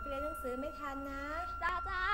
ไปเรียนหนังสือไม่ทันนะ จ้าจ้า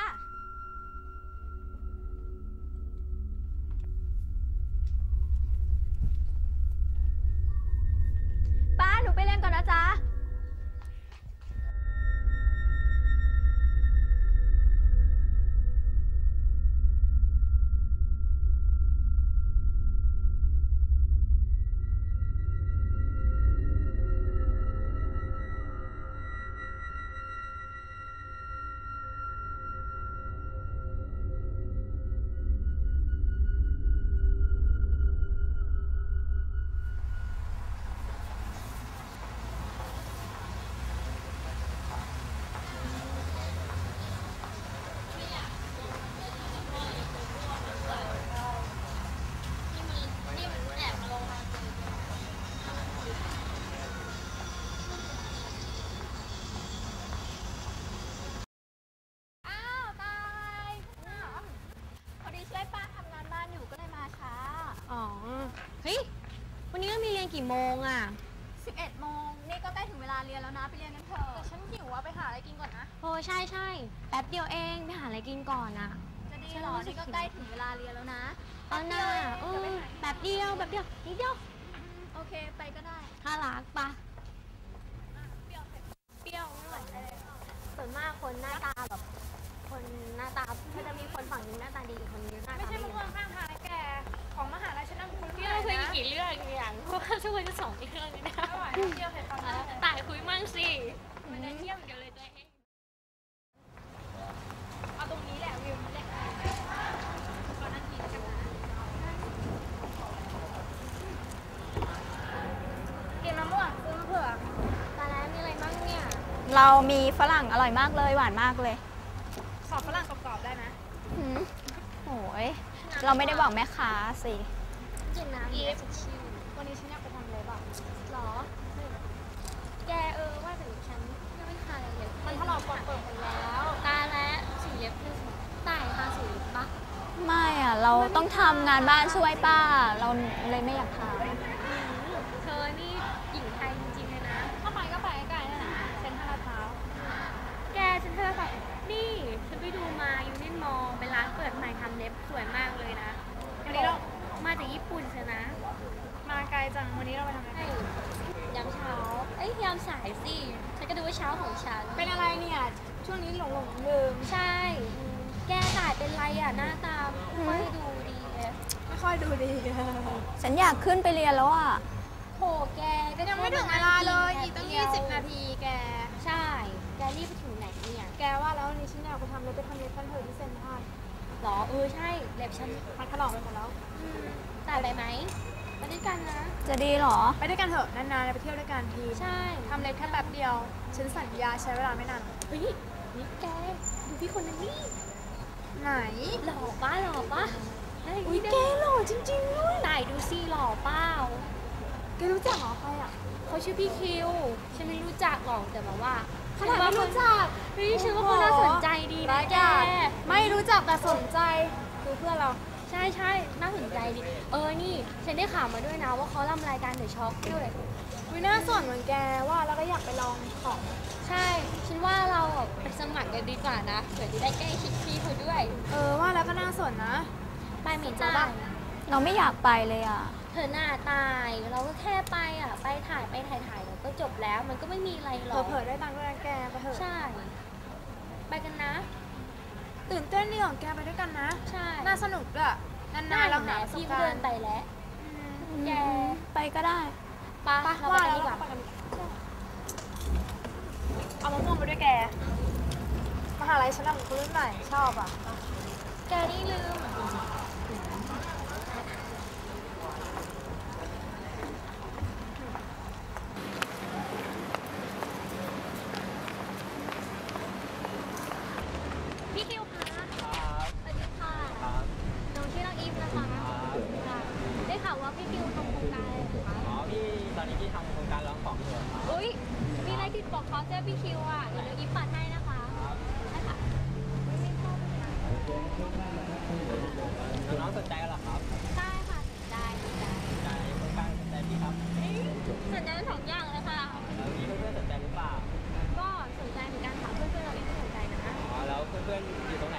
นนี้เรามีเรียนกี่โมงอะ 11โมงนี่ก็ใกล้ถึงเวลาเรียนแล้วนะไปเรียนกันเถอะแต่ฉันหิวว่าไปหาอะไรกินก่อนนะโอ้ใช่ใช่แป๊บเดียวเองไปหาอะไรกินก่อนอะ จะดีเหรอนี่ก็ใกล้ถึงเวลาเรียนแล้วนะเอาหน้าเอเดี๋ยวอไปหาแป๊บเดียวแป๊บเดียวนิดเดียวโอเคไปก็ได้ถ้ารักปะเปรี้ยวไม่ไหวเลยส่วนมากคนหน้าตาแบบคนหน้าตาก็จะมีคนฝั่งนึงหน้าตาดีอีกคนนึงหน้าไม่ตาใช่ไม่มะดีม่วงข้างทางนะแกของ กันนะกี่เรื่องอย่างเพราะว่าช่วยจะสองเรื่องนี่นะไม่ไหวเที่ยวเห็นตอนนั้นตายคุยมั่งสิไม่ได้เที่ยวเดียวเลยตัวเองเอาตรงนี้แหละวิวนี่แหละขอนั่งกินกันนะกินมะม่วงซื้อมะเผือกตายแล้วมีอะไรบ้างเนี่ย เรามีฝรั่งอร่อยมากเลยหวานมากเลย สอบฝรั่งกรอบๆได้ไหมโอ้ยเราไม่ได้บอกแม่ค้าสิ กินน้ำเนี่ยชิววันนี้ฉันอยากไปทำอะไรบ้างๆหรอ แกเออว่าแต่ฉันยังไม่ทานอะไรเลยมันถลอกก่อนเปิดหมดแล้ว ตาและสีเล็บคือตายทาสีเล็บปะไม่อะ เราต้องทำงานบ้านช่วยป้า เราเลยไม่อยากทำเธอนี่หญิงไทยจริงๆเลยนะเข้าไปก็ไปใกล้ๆนั่นแหละเซ็นทรัลลาดพร้าวแกฉันเธอค่ะนี่ฉันไปดูมายูเนียนมอลเป็นร้านเปิดใหม่ทำเล็บสวยมากเลยนะวันนี้เรา มาจากญี่ปุ่นใช่นะ มาไกลจัง วันนี้เราไปทำอะไรใช่ยามเช้า เอ้ยยามสายสิ ฉันก็ดูว่าเช้าของฉัน เป็นอะไรเนี่ย ช่วงนี้หลงหลงๆลืมใช่ แกสายเป็นไรอะ หน้าตาไม่ค่อยดูดีเลยไม่ค่อยดูดีฉันอยากขึ้นไปเรียนแล้วอะ โหแกก็ยังไม่ถึงเวลาเลยอีกตั้ง20นาทีแก ใช่ แกรีบไปถึงไหนเนี่ย แกว่าแล้ววันนี้ฉันอยากไปทำเลยไปทำเล็บกันเถอะที่เซ็นทรัล หรอเออใช่เล็บฉันมันถลอกไปหมดแล้วอืมแต่ไปไหมไปด้วยกันนะ จะดีเหรอ ไปด้วยกันเถอะนานๆไปเที่ยวด้วยกันทีใช่ทำเล็บแค่แป๊บเดียว ฉันสัญญาใช้เวลาไม่นานเฮ้ยนี่แกดูพี่คนนั้นนี่ไหนหล่อป้าหล่อป้าอุ้ยแกหล่อจริงๆด้วยตายดูสิหล่อเป้าแกรู้จักเหรอใครอะเขาชื่อพี่คิวฉันไม่รู้ จักหรอกแต่แบบว่าขนาดไม่รู้จักเฮ้ยฉันว่าเขาน่าสนใจดีนะร้ายแกกาจไม่รู้จักแต่สนใจคือเพื่อนเราใช่ใช่น่าสนใจดีเออ นี่ ฉันได้ข่าวมาด้วยนะว่าเขาทำรายการเดอะช็อคด้วยวิน่าส่วนเหมือนแกว่าแล้วก็อยากไปลองของ ใช่ ฉันว่าเราอะไปสมัครกันดีกว่านะเผื่อจะได้ใกล้ชิดพี่เขาด้วย เออ ว่าแล้วก็น่าสนนะ ไปเหม็นจะจ้าปะเราไม่อยากไปเลยอะ เธอหน้าตาย เราก็แค่ไปอะ ไปถ่ายไปถ่ายถ่ายแล้ว ก็จบแล้วมันก็ไม่มีอะไรหรอกเผลอๆได้ตังค์ด้วยนะแกไปเถอะใช่ ไปกันนะ ตื่นเต้นดีของแกไปด้วยกันนะ ใช่น่าสนุกด้วยนานๆเราแหหาประสพี่บก็การเดินณ์ไปแล้วแก ไปก็ได้ปะไปเราไปว่ากันแล้วดีกเราว่าไปกันเอามะม่วงไปด้วยแกมหาลัยฉันทำคนรุ่นใหม่ชอบอะ แกนี่ลืม คิวอะ เดี๋ยวอีฟปัดให้นะคะนะคะไม่พน้องสนใจเหรอครับใช่ค่ะสนใจสนใจสนใจเพื่อนบ้านสนใจพี่ครับสนใจสองอย่างเลยค่ะ แล้วมีเพื่อนๆสนใจหรือเปล่า ก็สนใจเหมือนกันค่ะเพื่อนๆเราเองก็สนใจนะอ๋อแล้วเพื่อนๆอยู่ตรงไหน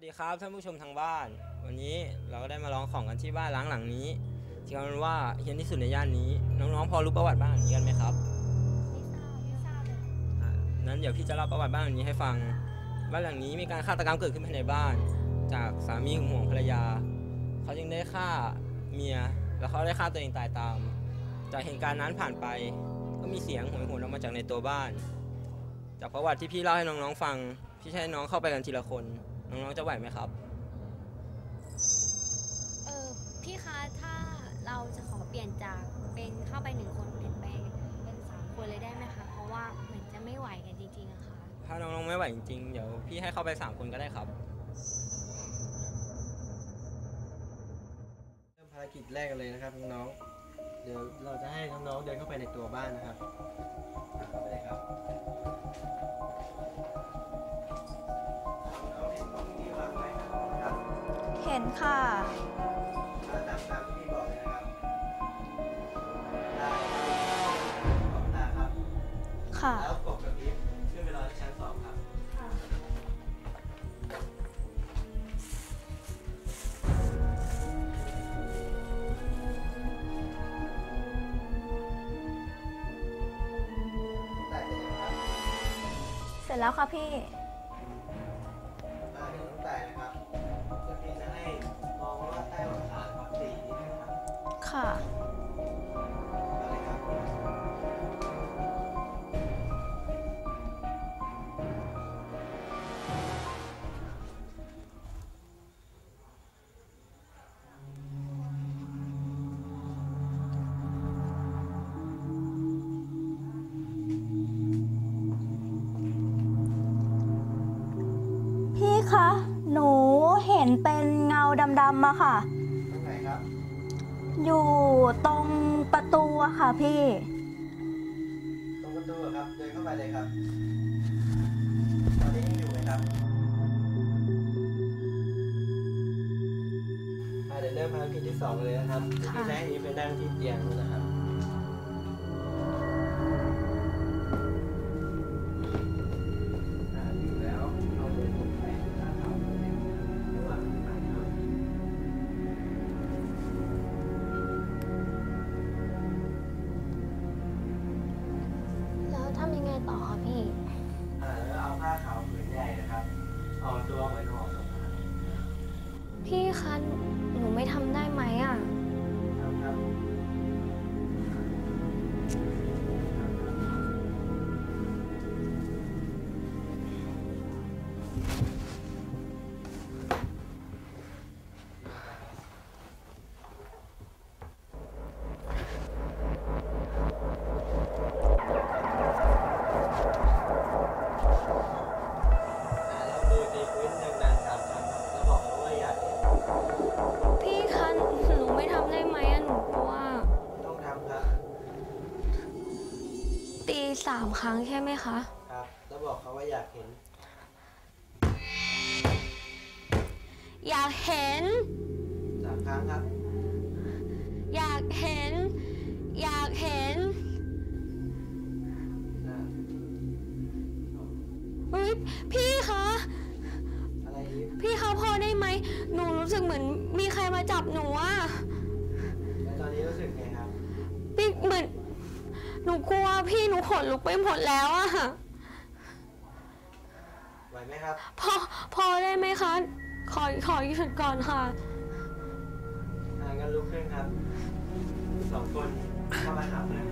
วัสดีครับท่านผู้ชมทางบ้าน วันนี้เราก็ได้มาลองของกันที่บ้านหล้างหลังนี้ที่เขาว่าเฮียนที่สุดในย่านนี้ น้องๆ พอรู้ประวัติบ้านหลังนี้กันไหมครับไม่ทราบไม่ทราบเลยอ่านั้นเดี๋ยวพี่จะเล่าประวัติบ้านหลังนี้ให้ฟัง บ้านหลังนี้มีการฆาตกรรมเกิดขึ้นภายในบ้าน จากสามีหึงหวงภรรยา เขาจึงได้ฆ่าเมียแล้วเขาได้ฆ่าตัวเองตายตาม จากเหตุการณ์นั้นผ่านไป ก็มีเสียงโหยหวนออกมาจากในตัวบ้าน จากประวัติที่พี่เล่าให้น้องๆฟังพี่ให้น้องเข้าไปกันทีละคน น้องๆจะไหวไหมครับ เออพี่คะถ้าเราจะขอเปลี่ยนจากเป็นเข้าไปหนึ่งคนเปลี่ยนไปเป็นสามคนเลยได้ไหมคะเพราะว่าเหมือนจะไม่ไหวกันจริงๆอะค่ะ ถ้าน้องๆไม่ไหวจริงๆเดี๋ยวพี่ให้เข้าไปสามคนก็ได้ครับเริ่มภารกิจแรกกันเลยนะครับน้องๆเดี๋ยวเราจะให้น้องๆเดินเข้าไปในตัวบ้านนะครับ นค่ะตามตามที่พี่บอกเลยนะครับได้ขอบตาครับค่ะ แล้วกบกับพีฟขึ้นไปรอที่ชั้นสองครับค่ะครับเสร็จแล้วค่ะพี่ ค่ะ พี่คะ หนูเห็นเป็นเงาดำๆมาค่ะ อยู่ตรงประตูอะค่ะพี่ ตรงประตูเหรอครับ เดินเข้าไปเลยครับตอนนี้ยังอยู่ไหมครับอ่าเดี๋ยวเริ่มภารกิจที่สองเลยนะครับพี่จะให้อีฟไปนั่งที่เตียงนะครับ ครั้งใช่ไหมคะ ครับ แล้วบอกเขาว่าอยากเห็น อยากเห็น สามครั้งครับ อยากเห็น อยากเห็นอ่าเฮ้ยพี่คะ อะไรอีกพี่คะพอได้ไหม หนูรู้สึกเหมือนมีใครมาจับหนูอะแล้วตอนนี้รู้สึกไงครับ พี่เหมือน หนูกลัวพี่หนูขนลุกไปหมดแล้วอะไหวไหมครับ พอพอได้ไหมคะ ขอขอหยุดก่อนค่ะอ่างั้นลุกขึ้นครับสองคนเข้ามาหาเลย